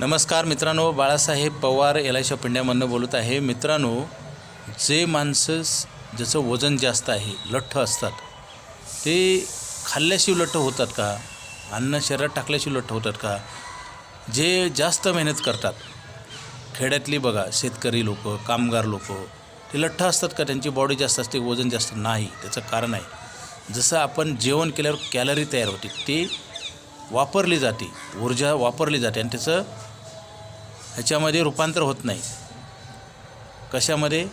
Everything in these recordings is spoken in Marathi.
नमस्कार मित्रांनो बाळासाहेब पवार एल आय पिंड्यामधनं बोलत आहे. मित्रांनो जे माणसं ज्याचं वजन जास्त आहे लठ्ठ असतात ते खाल्ल्याशिवाय लठ्ठ होतात का? अन्न शरीरात टाकल्याशिवाय लठ्ठ होतात का? जे जास्त मेहनत करतात खेड्यातली बघा शेतकरी लोक कामगार लोक ते लठ्ठ असतात का? त्यांची बॉडी जास्त असते वजन जास्त नाही त्याचं कारण आहे. जसं आपण जेवण केल्यावर कॅलरी तयार होते ते वापरली जाते ऊर्जा वापरली जाते आणि त्याचं ह्याच्यामध्ये रूपांतर होत नाही. कशामध्ये?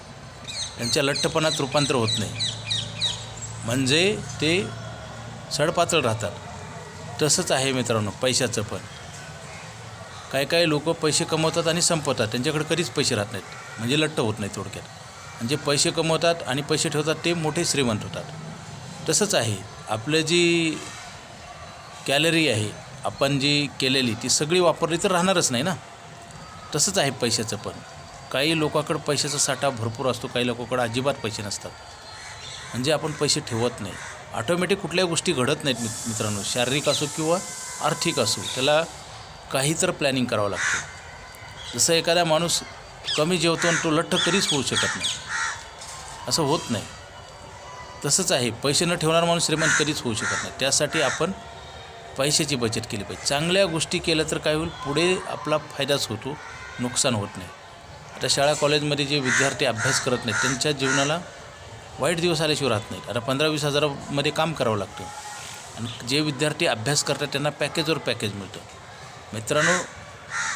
त्यांच्या लठ्ठपणात रूपांतर होत नाही. म्हणजे ते सडपातळ राहतात. तसंच आहे मित्रांनो पैशाचं पण. काही काही लोक पैसे कमवतात आणि संपवतात. त्यांच्याकडे कधीच पैसे राहत नाहीत. म्हणजे लठ्ठ होत नाही थोडक्यात. म्हणजे पैसे कमवतात आणि पैसे ठेवतात ते मोठे श्रीमंत होतात. तसंच आहे. आपलं जी कॅलरी आहे आपण जी केलेली ती सगळी वापरली तर राहणारच नाही ना? तसंच आहे पैशाचं पण. काही लोकांकडं पैशाचा साठा भरपूर असतो काही लोकांकडं अजिबात पैसे नसतात. म्हणजे आपण पैसे ठेवत नाही. ऑटोमॅटिक कुठल्याही गोष्टी घडत नाहीत मित्रांनो. शारीरिक असो किंवा आर्थिक असो त्याला काही तर प्लॅनिंग करावं लागतं. जसं एखादा माणूस कमी जेवतो आणि तो लठ्ठ कधीच होऊ शकत नाही. असं होत नाही. तसंच आहे. पैसे न ठेवणारा माणूस श्रीमंत कधीच होऊ शकत नाही. त्यासाठी आपण पैशाची बचत केली पाहिजे. चांगल्या गोष्टी केल्या तर काय होईल? पुढे आपला फायदाच होतो. नुकसान होत नाही. आता शाळा कॉलेजमध्ये जे विद्यार्थी अभ्यास करत नाहीत त्यांच्या जीवनाला वाईट दिवस आल्याशिवाय राहत नाहीत. आता पंधरा वीस हजारामध्ये काम करावं लागतं. आणि जे विद्यार्थी अभ्यास करतात त्यांना पॅकेजवर पॅकेज मिळतं. मित्रांनो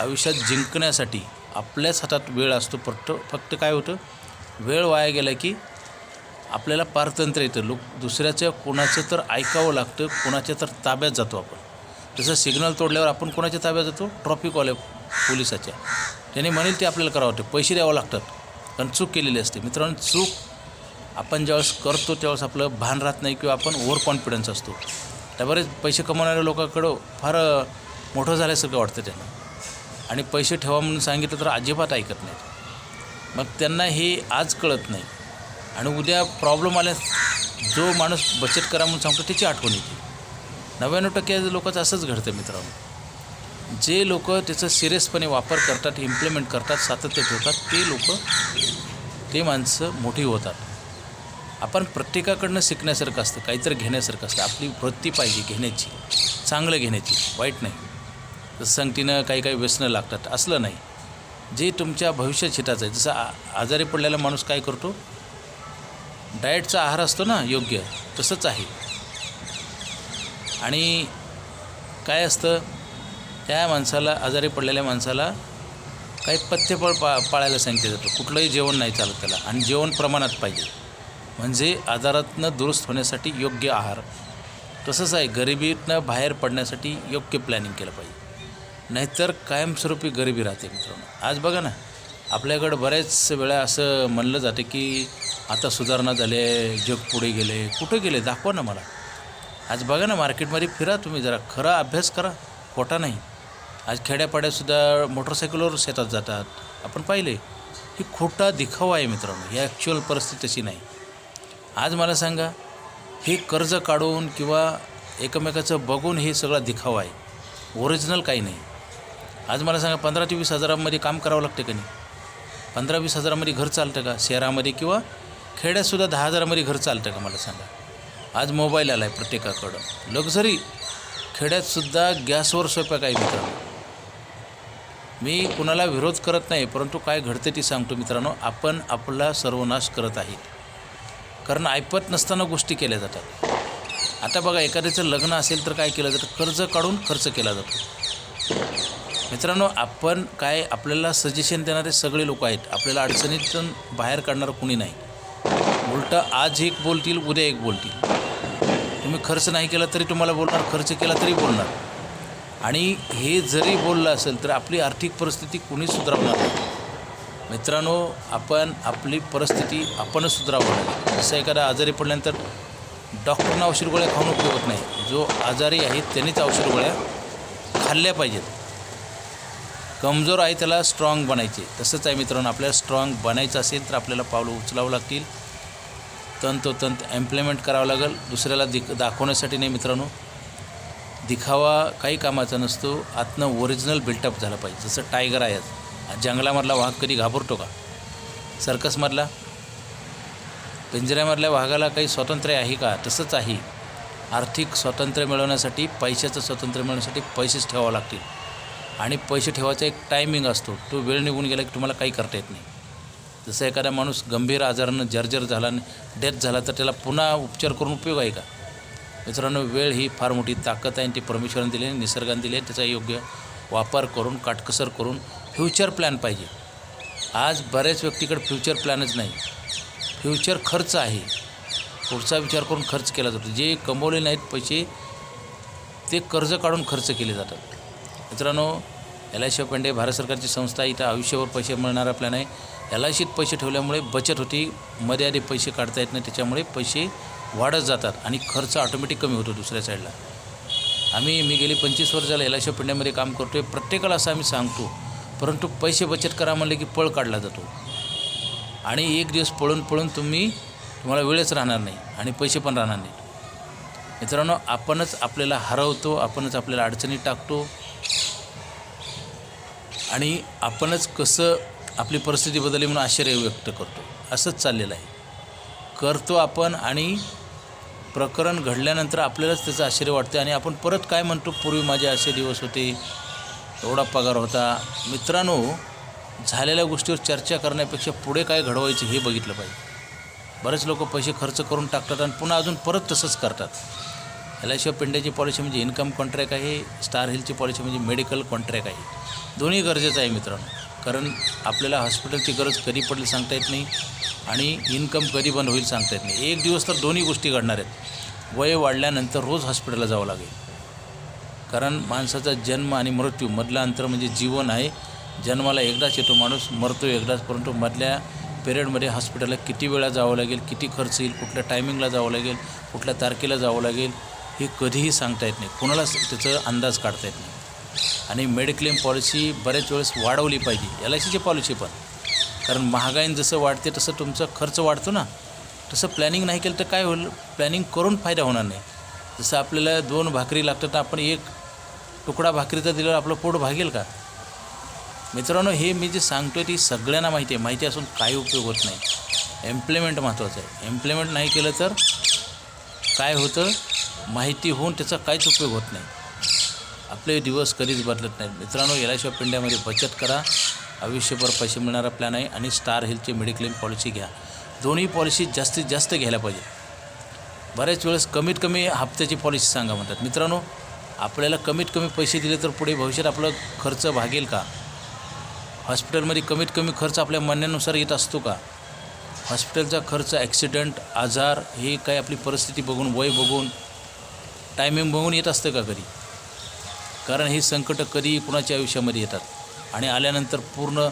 आयुष्यात जिंकण्यासाठी आपल्याच हातात वेळ असतो. फक्त फक्त काय होतं? वेळ वाया गेला की आपल्याला पारतंत्र्य येतं. लोक दुसऱ्याच्या कोणाचं तर ऐकावं लागतं कोणाच्या तर ताब्यात जातो आपण. जसं सिग्नल तोडल्यावर आपण कोणाच्या ताब्यात जातो? ट्रॉफिकवाल्या पोलिसाच्या. त्याने म्हणेल ते आपल्याला करावं वाटते. पैसे द्यावं लागतात. कारण चूक केलेली असते. मित्रांनो चूक आपण ज्यावेळेस करतो त्यावेळेस आपलं भान राहत नाही किंवा आपण ओव्हर कॉन्फिडन्स असतो. त्या बरेच पैसे कमवणाऱ्या लोकांकडं फार मोठं झाल्यासारखं वाटतं त्यांना. आणि पैसे ठेवा म्हणून सांगितलं तर अजिबात ऐकत नाहीत. मग त्यांना हे आज कळत नाही. आणि उद्या प्रॉब्लेम आल्यास जो माणूस बचत करा म्हणून सांगतो त्याची आठवण येते. नव्याण्णव टक्के लोकांचं असंच घडतं मित्रांनो. जे लोक त्याचं सिरियसपणे वापर करतात इम्प्लिमेंट करतात सातत्य ठेवतात ते लोक ते माणसं मोठी होतात. आपण प्रत्येकाकडनं शिकण्यासारखं असतं काहीतरी घेण्यासारखं असतं. आपली वृत्ती पाहिजे घेण्याची चांगलं घेण्याची वाईट नाही. जसं संगतीनं काही काही व्यसनं लागतात असलं नाही. जे तुमच्या भविष्यात हिताचं आहे जसं आ आजारी पडलेला माणूस काय करतो? डाएटचा आहार असतो ना योग्य तसंच आहे. आणि काय असतं? त्या माणसाला आजारी पडलेल्या माणसाला काही पथ्यफळ पा पाळायला सांगितलं जातं. कुठलंही जेवण नाही चालत त्याला. आणि जेवण प्रमाणात पाहिजे. म्हणजे आजारातनं दुरुस्त होण्यासाठी योग्य आहार. तसंच आहे गरिबीतनं बाहेर पडण्यासाठी योग्य प्लॅनिंग केलं पाहिजे. नाहीतर कायमस्वरूपी गरिबी राहते मित्रांनो. आज बघा ना आपल्याकडं बऱ्याच वेळा असं म्हणलं जातं की आता सुधारणा झाले आहे जग पुढे गेले. कुठे गेले? दाखवा ना मला. आज बघा ना मार्केटमध्ये फिरा तुम्ही जरा. खरा अभ्यास करा. खोटा नाही. आज खेड्यापाड्यातसुद्धा मोटरसायकलवर शेतात जातात. आपण पाहिले ही खोटा दिखावा आहे मित्रांनो ही ॲक्च्युअल परिस्थिती तशी नाही. आज मला सांगा हे कर्ज काढून किंवा एकमेकाचं बघून हे सगळा दिखावा आहे. ओरिजिनल काही नाही. आज मला सांगा पंधरा ते वीस हजारामध्ये काम करावं लागतं का नाही? पंधरा वीस हजारामध्ये घर चालतं का? शहरामध्ये किंवा खेड्यातसुद्धा दहा हजारामध्ये घर चालतं का मला सांगा? आज मोबाईल आला आहे प्रत्येकाकडं लक्झरी खेड्यातसुद्धा गॅसवर स्वयंपाक आहे मित्रांनो. मी कुणाला विरोध करत नाही परंतु काय घडते ती सांगतो मित्रांनो. आपण आपला सर्वनाश करत आहे कारण ऐपत नसताना गोष्टी केल्या जातात. आता बघा एखाद्याचं लग्न असेल तर काय केलं जातं? कर्ज काढून खर्च केला जातो. मित्रांनो आपण काय आपल्याला सजेशन देणारे सगळे लोक आहेत. आपल्याला अडचणीतून बाहेर काढणारं कुणी नाही. उलटं आज एक बोलतील उद्या एक बोलतील. तुम्ही खर्च नाही केला तरी तुम्हाला बोलणार खर्च केला तरी बोलणार. आणि हे जरी बोललं असेल तर आपली आर्थिक परिस्थिती कुणी सुधारवणार नाही. मित्रांनो आपण आपली परिस्थिती आपणच सुधारावं लागेल. जसं एखादा आजारी पडल्यानंतर डॉक्टरना औषध गोळ्या खाऊन उपयोग होत नाही. जो आजारी आहे त्यांनीच औषध गोळ्या खाल्ल्या पाहिजेत. कमजोर आहे त्याला स्ट्रॉंग बनायचे. तसंच आहे मित्रांनो आपल्याला स्ट्रॉंग बनायचं असेल तर आपल्याला पावलं उचलावं लागतील. तंतोतंत इम्प्लिमेंट करावं लागेल. दुसऱ्याला दिक दाखवण्यासाठी नाही मित्रांनो. दिखावा काही कामाचा नसतो. आतनं ओरिजिनल बिल्टअप झालं पाहिजे. जसं टायगर आहे. जंगलामधला वाघ कधी घाबरतो का? सर्कसमधला पिंजऱ्यामधल्या वाघाला काही स्वातंत्र्य आहे का? तसंच आहे. आर्थिक स्वातंत्र्य मिळवण्यासाठी पैशाचं स्वातंत्र्य मिळवण्यासाठी पैसेच ठेवावं लागतील. आणि पैसे ठेवायचा एक टायमिंग असतो. तो वेळ निघून गेला की तुम्हाला काही करता येत नाही. जसं एखादा माणूस गंभीर आजारानं जर्जर झाला डेथ झाला तर त्याला पुन्हा उपचार करून उपयोग आहे का? मित्रांनो वेळ ही फार मोठी ताकद आहे आणि ती परमेश्वराने दिली आहे निसर्गाने दिली आहे. त्याचा योग्य वापर करून काटकसर करून फ्युचर प्लॅन पाहिजे. आज बऱ्याच व्यक्तीकडे फ्युचर प्लॅनच नाही. फ्युचर खर्च आहे. पुढचा विचार करून खर्च केला जातो. जे कमवले नाहीत पैसे ते कर्ज काढून खर्च केले जातात. मित्रांनो एल आय सी पेंडे भारत सरकारची संस्था आहे. इथं आयुष्यभर पैसे मिळणारा प्लॅन आहे. एल आय सीत पैसे ठेवल्यामुळे बचत होती. मध्ये पैसे काढता येत नाही. त्याच्यामुळे पैसे वाढत जातात आणि खर्च ऑटोमॅटिक कमी होतो दुसऱ्या साईडला आम्ही मी गेली पंचवीस वर्ष झालं एल पिंड्यामध्ये काम करतो आहे प्रत्येकाला असं आम्ही सांगतो परंतु पैसे बचत करा म्हणले की पळ काढला जातो. आणि एक दिवस पळून पळून तुम्ही तुम्हाला वेळच राहणार नाही आणि पैसे पण राहणार नाही मित्रांनो आपणच आपल्याला हरवतो आपणच आपल्याला अडचणीत टाकतो. आणि आपणच कसं आपली परिस्थिती बदलली म्हणून आश्चर्य व्यक्त करतो. असंच चाललेलं आहे. करतो आपण आणि प्रकरण घडल्यानंतर आपल्यालाच त्याचं आश्चर्य वाटते आणि आपण परत काय म्हणतो? पूर्वी माझे असे दिवस होते. एवढा पगार होता. मित्रांनो झालेल्या गोष्टीवर चर्चा करण्यापेक्षा पुढे काय घडवायचं हे बघितलं पाहिजे. बरेच लोक पैसे खर्च करून टाकतात आणि पुन्हा अजून परत तसंच करतात. एल पिंड्याची पेंड्याची पॉलिसी म्हणजे इन्कम कॉन्ट्रॅक्ट आहे. स्टार हिलची पॉलिसी म्हणजे मेडिकल कॉन्ट्रॅक्ट आहे. दोन्ही गरजेचं आहे मित्रांनो. कारण आपल्याला हॉस्पिटलची गरज कधी पडेल सांगता येत नाही आणि इन्कम कधी बंद होईल सांगता येत नाही. एक दिवस तर दोन्ही गोष्टी घडणार आहेत. वय वाढल्यानंतर रोज हॉस्पिटलला जावं लागेल. कारण माणसाचा जन्म आणि मृत्यू मधलं अंतर म्हणजे जीवन आहे. जन्माला एकदाच येतो माणूस मरतो एकदाच परंतु मधल्या पिरियडमध्ये हॉस्पिटलला किती वेळा जावं लागेल किती खर्च येईल कुठल्या टायमिंगला जावं लागेल कुठल्या तारखेला जावं लागेल हे कधीही सांगता येत नाही. कोणालाच त्याचं अंदाज काढता येत नाही. आणि मेडिक्लेम पॉलिसी बरेच वेळेस वाढवली पाहिजे. एल आय सीची पॉलिसी पण. कारण महागाईन जसं वाढते तसं तुमचा खर्च वाढतो ना. तसं प्लॅनिंग नाही केलं तर काय होईल? प्लॅनिंग करून फायदा होणार नाही. जसं आपल्याला दोन भाकरी लागतात तर आपण एक तुकडा भाकरीचा दिल्यावर आपलं पोट भागेल का? मित्रांनो हे मी जे सांगतो ती सगळ्यांना माहिती आहे. माहिती असून काही उपयोग होत नाही. एम्प्लॉयमेंट महत्त्वाचं आहे. एम्प्लॉयमेंट नाही केलं तर काय होतं? माहिती होऊन त्याचा काहीच उपयोग होत नाही. आपले दिवस कधीच बदलत नाहीत. मित्रांनो एल आय सी ऑफ इंडियामध्ये बचत करा. आयुष्यभर पैसे मिळणारा प्लॅन आहे आणि स्टार हेल्थची मेडिक्लेम पॉलिसी घ्या. दोन्ही पॉलिसी जास्तीत जास्त घ्यायला पाहिजे. बऱ्याच वेळेस कमीत कमी हप्त्याची पॉलिसी सांगा म्हणतात. मित्रांनो आपल्याला कमीत कमी पैसे दिले तर पुढे भविष्यात आपलं खर्च भागेल का? हॉस्पिटलमध्ये कमीत कमी खर्च आपल्या म्हणण्यानुसार येत असतो का? हॉस्पिटलचा खर्च ॲक्सिडेंट आजार हे काय आपली परिस्थिती बघून वय बघून टायमिंग बघून येत असतं का घरी कारण ही संकटं कधीही कुणाच्या आयुष्यामध्ये येतात. आणि आल्यानंतर पूर्ण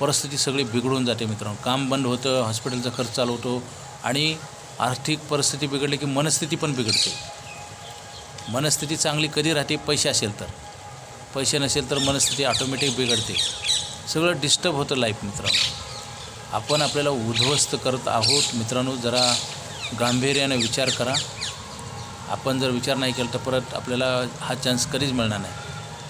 परिस्थिती सगळी बिघडून जाते मित्रांनो. काम बंद होतं हॉस्पिटलचा खर्च चालू होतो आणि आर्थिक परिस्थिती बिघडली की मनस्थिती पण बिघडते. मनस्थिती चांगली कधी राहते? पैसे असेल तर. पैसे नसेल तर मनस्थिती ऑटोमॅटिक बिघडते. सगळं डिस्टर्ब होतं लाईफ मित्रांनो. आपण आपल्याला उद्ध्वस्त करत आहोत. मित्रांनो जरा गांभीर्याने विचार करा. आपण जर विचार नाही केला तर परत आपल्याला हा चान्स कधीच मिळणार नाही.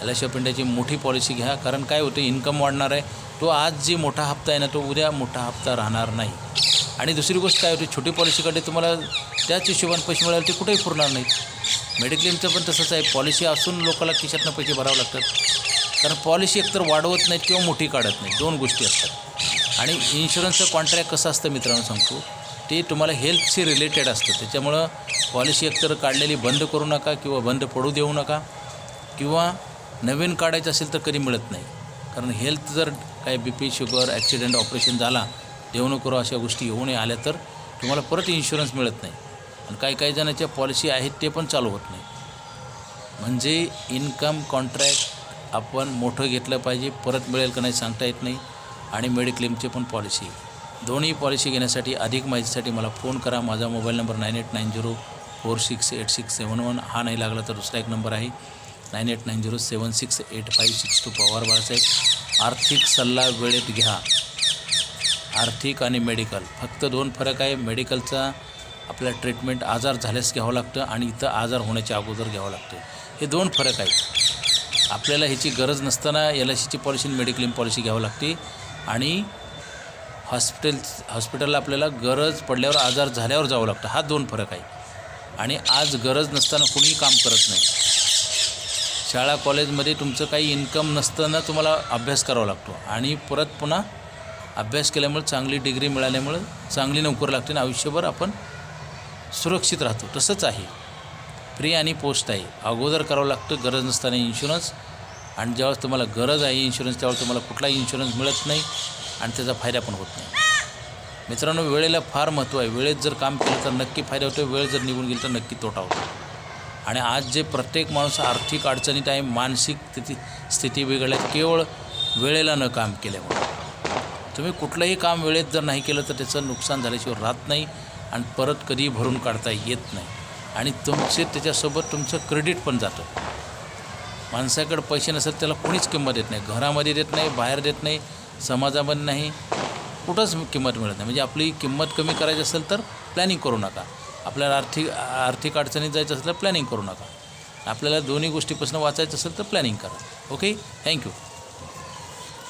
एल आय इंडियाची मोठी पॉलिसी घ्या कारण काय होतं इन्कम वाढणार आहे. तो आज जी मोठा हप्ता आहे ना तो उद्या मोठा हप्ता राहणार नाही. आणि दुसरी गोष्ट काय होती छोटी पॉलिसीकडे तुम्हाला त्याच हिशोबाने पैसे मिळाले ते कुठेही पुरणार नाहीत. मेडिक्लेमचं पण तसंच आहे. पॉलिसी असून लोकांना खिशातनं पैसे भरावे लागतात. कारण पॉलिसी एकतर वाढवत नाहीत किंवा मोठी काढत नाहीत. दोन गोष्टी असतात. आणि इन्शुरन्सचं कॉन्ट्रॅक्ट कसं असतं मित्रांनो सांगतो. ते तुम्हाला हेल्थशी रिलेटेड असतं. त्याच्यामुळं पॉलिसी एकतर काढलेली बंद करू नका किंवा बंद पडू देऊ नका किंवा नवीन काढायचं असेल तर कधी मिळत नाही. कारण हेल्थ जर काय B P sugar accident operation झाला देऊ नको अशा गोष्टी येऊ नये आल्या तर तुम्हाला परत इन्शुरन्स मिळत नाही. आणि काही काही जणांच्या पॉलिसी आहेत ते पण चालू होत नाही. म्हणजे इन्कम कॉन्ट्रॅक्ट आपण मोठं घेतलं पाहिजे परत मिळेल का नाही सांगता येत नाही. आणि मेडिक्लेमची पण पॉलिसी दोन्ही पॉलिसी घेण्यासाठी अधिक माहितीसाठी मला फोन करा. माझा mobile number nine eight nine zero four six eight six seven one. हा नाही लागला तर दुसरा एक नंबर आहे. Nine eight nine zero seven six eight five six two Pawar Balasaheb. आर्थिक सल्ला वेळेत घ्या. आर्थिक आणि मेडिकल. फक्त दोन फरक आहे. मेडिकलचा आपल्या ट्रीटमेंट आजार झाल्यास घ्यावं लागतं आणि इथं आजार होण्याच्या अगोदर घ्यावं लागतं. हे दोन फरक आहेत. आपल्याला ह्याची गरज नसताना एल आय सीची पॉलिसी आणि मेडिक्लेम पॉलिसी घ्यावी लागते. आणि हॉस्पिटल हॉस्पिटलला आपल्याला गरज पडल्यावर आजार झाल्यावर जावं लागतं. हा दोन फरक आहे. आणि आज गरज नसताना कुणीही काम करत नाही. शाळा कॉलेजमध्ये तुमचं काही इन्कम नसताना तुम्हाला अभ्यास करावा लागतो. आणि परत पुन्हा अभ्यास केल्यामुळे चांगली डिग्री मिळाल्यामुळे चांगली नोकरी लागते आणि आयुष्यभर आपण सुरक्षित राहतो. तसंच आहे. फ्री आणि पोस्ट आहे. अगोदर करावं लागतं गरज नसताना इन्शुरन्स आणि ज्यावेळेस तुम्हाला गरज आहे इन्शुरन्स त्यावेळेस तुम्हाला कुठलाही इन्शुरन्स मिळत नाही आणि त्याचा फायदा पण होत नाही. मित्रांनो वेळेला फार महत्त्व आहे. वेळेत जर काम केलं तर नक्की फायदा होतो वेळ जर निघून गेली तर नक्की तोटा होतो. आणि आज जे प्रत्येक माणूस आर्थिक अडचणीत आहे मानसिक स्थिती स्थिती बिघडल्या केवळ वेळेला न काम केल्यामुळे. तुम्ही कुठलंही काम वेळेत जर नाही केलं तर त्याचं नुकसान झाल्याशिवाय राहत नाही आणि परत कधीही भरून काढता येत नाही. आणि तुमचे त्याच्यासोबत तुमचं क्रेडिट पण जातं. माणसाकडे पैसे नसेल त्याला कोणीच किंमत देत नाही. घरामध्ये देत नाही बाहेर देत नाही समाजामध्ये नाही. कुठंच किंमत मिळत नाही. म्हणजे आपली किंमत कमी करायची असेल तर प्लॅनिंग करू नका. आपल्याला आर्थिक आर्थिक अडचणीत जायचं असेल तर प्लॅनिंग करू नका. आपल्याला दोन्ही गोष्टीपासून वाचायचं असेल तर प्लॅनिंग करा. Okay thank you